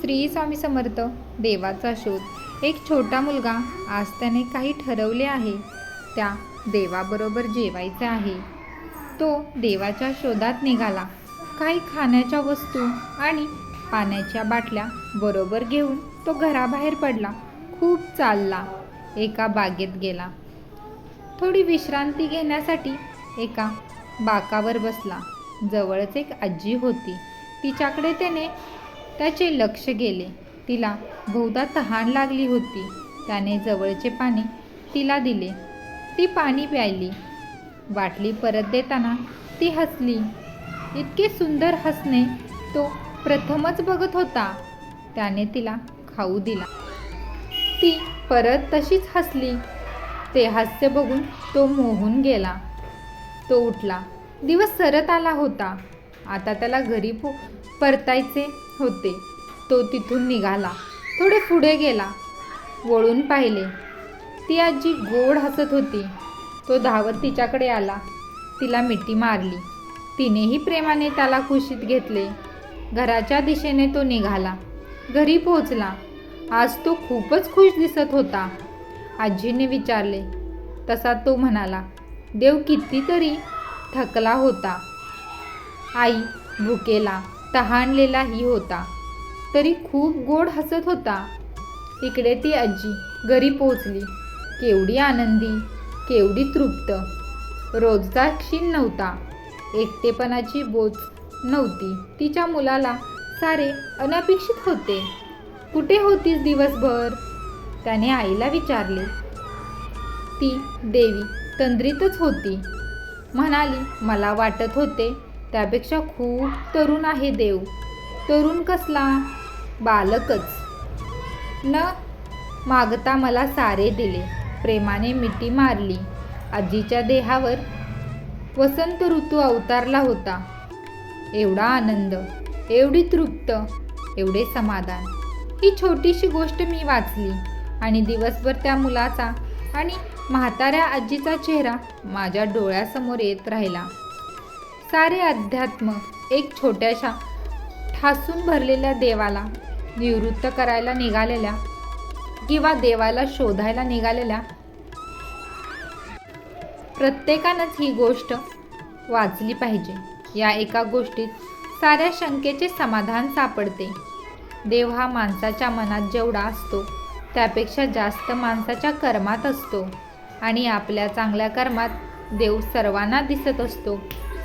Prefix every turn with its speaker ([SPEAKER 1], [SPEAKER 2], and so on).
[SPEAKER 1] श्री स्वामी समर्थ देवाचा शोध. एक छोटा मुलगा आज त्याने काही ठरवले आहे. त्या देवाबरोबर जेवायचे आहे. तो देवाच्या शोधात निघाला. काही खाण्याच्या वस्तू आणि पाण्याच्या बाटल्या बरोबर घेऊन तो घराबाहेर पडला. खूप चालला. एका बागेत गेला. थोडी विश्रांती घेण्यासाठी एका बाकावर बसला. जवळच एक आजी होती. तिच्याकडे त्याने त्याचे लक्ष गेले. तिला बहुधा तहान लागली होती. त्याने जवळचे पाणी तिला दिले. ती पाणी प्यायली. बाटली परत देताना ती हसली. इतके सुंदर हसणे तो प्रथमच बघत होता. त्याने तिला खाऊ दिला. ती परत तशीच हसली. ते हास्य बघून तो मोहून गेला. तो उठला. दिवस सरत आला होता. आता त्याला घरी पो परतायचे होते. तो तिथून निघाला. थोडे पुढे गेला. वळून पाहिले. ती आजी गोड हसत होती. तो धावत तिच्याकडे आला. तिला मिठी मारली. तिनेही प्रेमाने त्याला खुशीत घेतले. घराच्या दिशेने तो निघाला. घरी पोहोचला. आज तो खूपच खुश दिसत होता. आजीने विचारले. तसा तो म्हणाला देव कितीतरी थकला होता. आई भुकेला तहानलेलाही होता. तरी खूप गोड हसत होता. इकडे ती आजी घरी पोचली केवढी आनंदी केवढी तृप्त. रोजचा क्षीण नव्हता. एकटेपणाची बोच नव्हती. तिच्या मुलाला सारे अनपेक्षित होते. कुठे होतीस दिवसभर? त्याने आईला विचारले. ती देवी तंद्रीतच होती. म्हणाली मला वाटत होते त्यापेक्षा खूप तरुण आहे देव. तरुण कसला? बालकच. न मागता मला सारे दिले. प्रेमाने मिठी मारली. आजीच्या देहावर वसंत ऋतू अवतारला होता. एवढा आनंद एवढी तृप्त एवढे समाधान. ही छोटीशी गोष्ट मी वाचली. आणि दिवसभर त्या मुलाचा आणि म्हाताऱ्या आजीचा चेहरा माझ्या डोळ्यासमोर येत राहिला. सारे अध्यात्म एक छोट्याशा ठासून भरलेल्या देवाला निवृत्त करायला निघालेल्या किंवा देवाला शोधायला निघालेल्या. प्रत्येकानंच ही गोष्ट वाचली पाहिजे. या एका गोष्टीत साऱ्या शंकेचे समाधान सापडते. देव हा माणसाच्या मनात जेवढा असतो त्यापेक्षा जास्त माणसाच्या कर्मात असतो. आणि आपल्या चांगल्या कर्मात देव सर्वांना दिसत असतो.